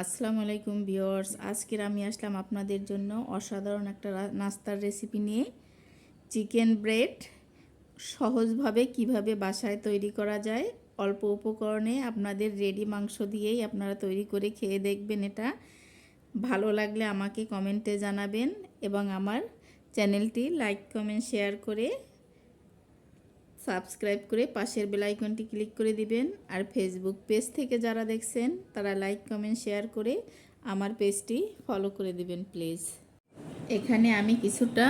আসসালামু আলাইকুম ভিওয়ার্স আজকের আমি আসলাম আপনাদের জন্য অসাধারণ একটা নাস্তার রেসিপি নিয়ে। চিকেন ব্রেড সহজভাবে কীভাবে বাসায় তৈরি করা যায়, অল্প উপকরণে আপনাদের রেডি মাংস দিয়েই আপনারা তৈরি করে খেয়ে দেখবেন এটা। ভালো লাগলে আমাকে কমেন্টে জানাবেন এবং আমার চ্যানেলটি লাইক, কমেন্ট, শেয়ার করে সাবস্ক্রাইব করে পাশের বেল আইকনটি ক্লিক করে দিবেন। আর ফেসবুক পেজ থেকে যারা দেখছেন, তারা লাইক কমেন্ট শেয়ার করে আমার পেজটি ফলো করে দিবেন প্লিজ এখানে আমি কিছুটা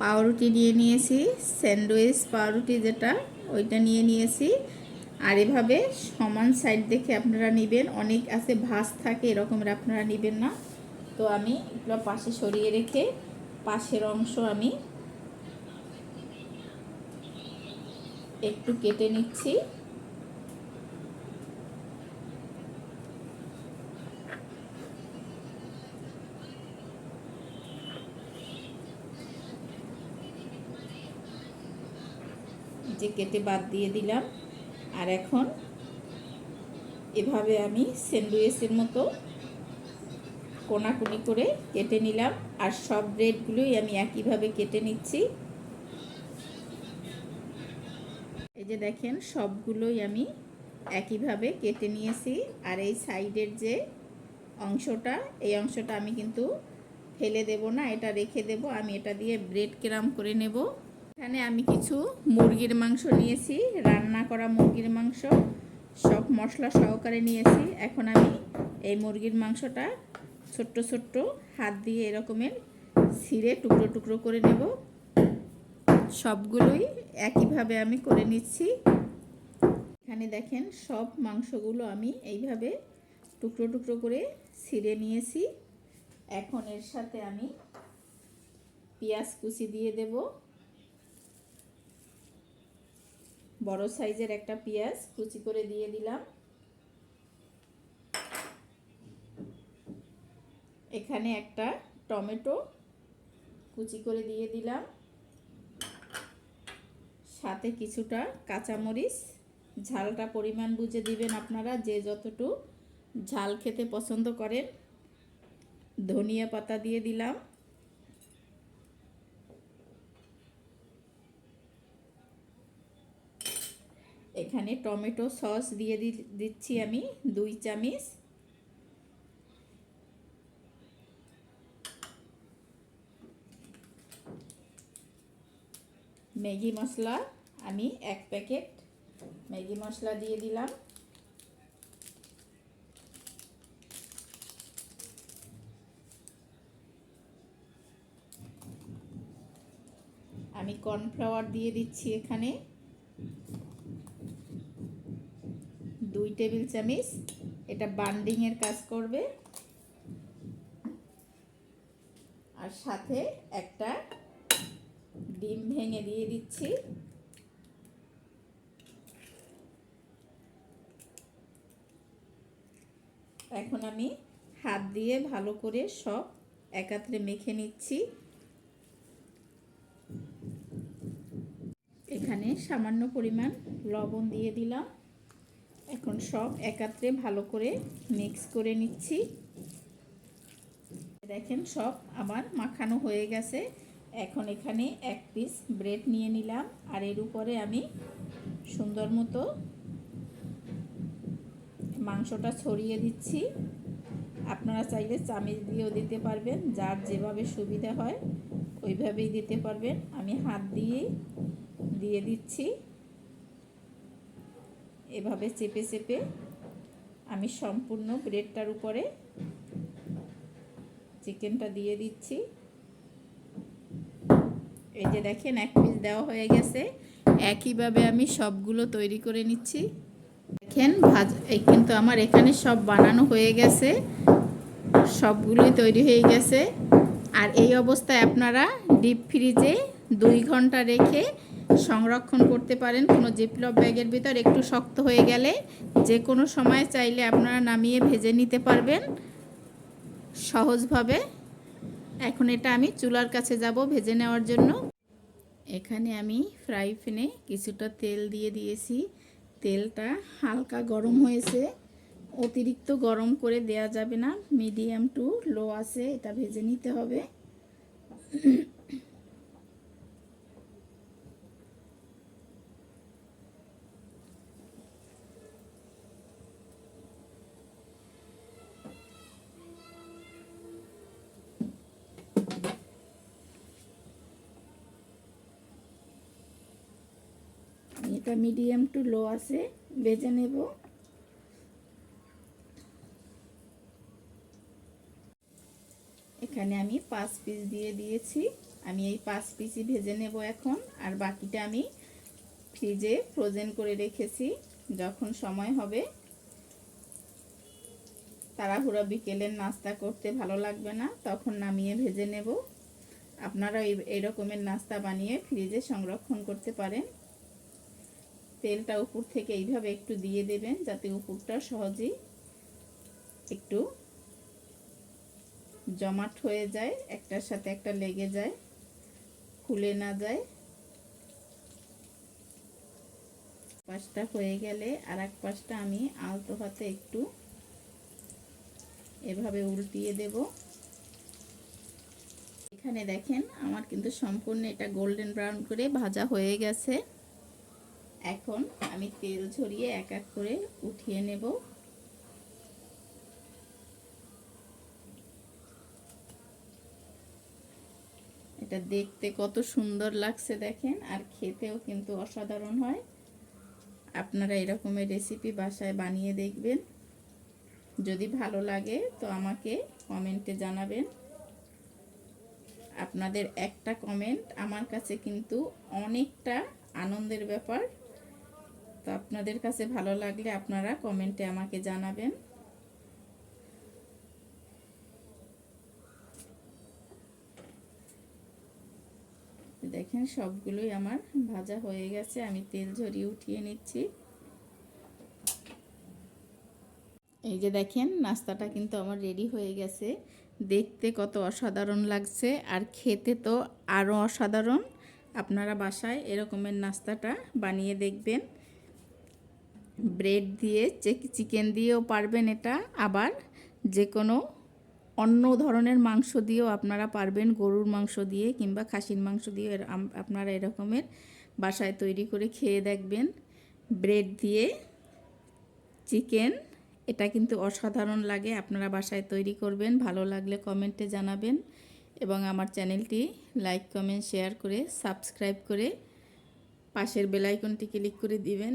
পাউরুটি নিয়ে নিয়েছি, স্যান্ডউইচ পাউরুটি যেটা, ওইটা নিয়ে নিয়েছি। আর এভাবে সমান সাইড দেখে আপনারা নেবেন। অনেক আছে ভাস থাকে এরকমের আপনারা নেবেন না। তো আমি এগুলো পাশে সরিয়ে রেখে পাশের অংশ আমি একটু কেটে নিচ্ছি। যে কেটে বাদ দিয়ে দিলাম। আর এখন এভাবে আমি স্যান্ডউইচের মতো কোনাকুনি করে কেটে নিলাম। আর সব ব্রেডগুলোই আমি একইভাবে কেটে নিচ্ছি। এই যে দেখেন, সবগুলোই আমি একইভাবে কেটে নিয়েছি। আর এই সাইডের যে অংশটা, এই অংশটা আমি কিন্তু ফেলে দেব না, এটা রেখে দেব। আমি এটা দিয়ে ব্রেড ক্রাম করে নেব। এখানে আমি কিছু মুরগির মাংস নিয়েছি, রান্না করা মুরগির মাংস। সব মশলা সহকারে নিয়েছি। এখন আমি এই মুরগির মাংসটা ছোট্ট ছোট্ট হাত দিয়ে এরকমের ছিঁড়ে টুকরো টুকরো করে নেব। সবগুলোই একইভাবে আমি করে নিচ্ছি। এখানে দেখেন সব মাংসগুলো আমি এইভাবে টুকরো টুকরো করে ছিঁড়ে নিয়েছি। এখন এর সাথে আমি পেঁয়াজ কুচি দিয়ে দেব। বড় সাইজের একটা পেঁয়াজ কুচি করে দিয়ে দিলাম। এখানে একটা টমেটো কুচি করে দিয়ে দিলাম। সাথে কিছুটা কাঁচামরিচ। ঝালটা পরিমাণ বুঝে দিবেন আপনারা, যে যতটুকু ঝাল খেতে পছন্দ করেন। ধনিয়া পাতা দিয়ে দিলাম। এখানে টমেটো সস দিয়ে দিচ্ছি আমি দুই চামচ। ম্যাগি মশলা আমি এক প্যাকেট ম্যাগি মশলা দিয়ে দিলাম। আমি কর্নফ্লাওয়ার দিয়ে দিচ্ছি এখানে। দুই টেবিল চামচ, এটা বান্ডিংয়ের কাজ করবে। আর সাথে একটা ডিম ভেঙে দিয়ে দিচ্ছি। এখন আমি হাত দিয়ে ভালো করে সব একাত্রে মেখে নিচ্ছি। এখানে সামান্য পরিমাণ লবণ দিয়ে দিলাম। এখন সব একাত্রে ভালো করে মিক্স করে নিচ্ছি। দেখেন সব আমার মাখানো হয়ে গেছে। এখন এখানে এক পিস ব্রেড নিয়ে নিলাম। আর এর উপরে আমি সুন্দর মতো মাংসটা ছড়িয়ে দিচ্ছি। আপনারা চাইলে চামিচ দিয়েও দিতে পারবেন, যার যেভাবে সুবিধা হয় ওইভাবেই দিতে পারবেন। আমি হাত দিয়েই দিয়ে দিচ্ছি। এভাবে চেপে চেপে আমি সম্পূর্ণ ব্রেডটার উপরে চিকেনটা দিয়ে দিচ্ছি। এই যে দেখেন, এক পিস দেওয়া হয়ে গেছে। একইভাবে আমি সবগুলো তৈরি করে নিচ্ছি। দেখেন, ভাজ কিন্তু আমার এখানে সব বানানো হয়ে গেছে। সবগুলোই তৈরি হয়ে গেছে। আর এই অবস্থায় আপনারা ডিপ ফ্রিজে দুই ঘণ্টা রেখে সংরক্ষণ করতে পারেন। কোনো জিপলপ ব্যাগের ভিতর একটু শক্ত হয়ে গেলে যে কোনো সময় চাইলে আপনারা নামিয়ে ভেজে নিতে পারবেন সহজভাবে। এখন এটা আমি চুলার কাছে যাব ভেজে নেওয়ার জন্য। এখানে আমি ফ্রাই প্যানে কিছুটা তেল দিয়ে দিয়েছি। তেলটা হালকা গরম হয়েছে। অতিরিক্ত গরম করে দেয়া যাবে না। মিডিয়াম টু লো আছে, এটা ভেজে নিতে হবে। এটা মিডিয়াম টু লো আছে ভেজে নেব। এখানে আমি পাঁচ পিস দিয়ে দিয়েছি। আমি এই পাঁচ পিসই ভেজে নেব এখন। আর বাকিটা আমি ফ্রিজে ফ্রোজেন করে রেখেছি। যখন সময় হবে, তাড়াহুড়া বিকেলের নাস্তা করতে ভালো লাগবে না, তখন নামিয়ে ভেজে নেব। আপনারা এই রকমের নাস্তা বানিয়ে ফ্রিজে সংরক্ষণ করতে পারেন। তেলটা উপর থেকে এইভাবে একটু দিয়ে দেবেন যাতে উপরটা সহজেই একটু জমাট হয়ে যায়, একটার সাথে একটা লেগে যায়, খুলে না যায়। পাশটা হয়ে গেলে আর এক পাশটা আমি আলতো হাতে একটু এভাবে উল্টিয়ে দেব। এখানে দেখেন আমার কিন্তু সম্পূর্ণ এটা গোল্ডেন ব্রাউন করে ভাজা হয়ে গেছে। এখন আমি তেল ঝরিয়ে এক এক করে উঠিয়ে নেব। এটা দেখতে কত সুন্দর লাগছে দেখেন, আর খেতেও কিন্তু অসাধারণ হয়। আপনারা এরকমের রেসিপি বাসায় বানিয়ে দেখবেন। যদি ভালো লাগে তো আমাকে কমেন্টে জানাবেন। আপনাদের একটা কমেন্ট আমার কাছে কিন্তু অনেকটা আনন্দের ব্যাপার। তো আপনাদের কাছে ভালো লাগলে আপনারা কমেন্টে আমাকে জানাবেন। দেখেন সবগুলোই আমার ভাজা হয়ে গেছে, আমি তেল ঝরিয়ে উঠিয়ে নিচ্ছি। এই যে দেখেন, নাস্তাটা কিন্তু আমার রেডি হয়ে গেছে। দেখতে কত অসাধারণ লাগছে, আর খেতে তো আরও অসাধারণ। আপনারা বাসায় এরকমের নাস্তাটা বানিয়ে দেখবেন। ব্রেড দিয়ে চিকেন দিয়েও পারবেন এটা। আবার যে কোনো অন্য ধরনের মাংস দিয়েও আপনারা পারবেন, গরুর মাংস দিয়ে কিংবা খাসির মাংস দিয়ে আপনারা এরকমের বাসায় তৈরি করে খেয়ে দেখবেন। ব্রেড দিয়ে চিকেন, এটা কিন্তু অসাধারণ লাগে, আপনারা বাসায় তৈরি করবেন, ভালো লাগলে কমেন্টে জানাবেন। এবং আমার চ্যানেলটি লাইক, কমেন্ট, শেয়ার করে সাবস্ক্রাইব করে পাশের বেলাইকনটি ক্লিক করে দিবেন।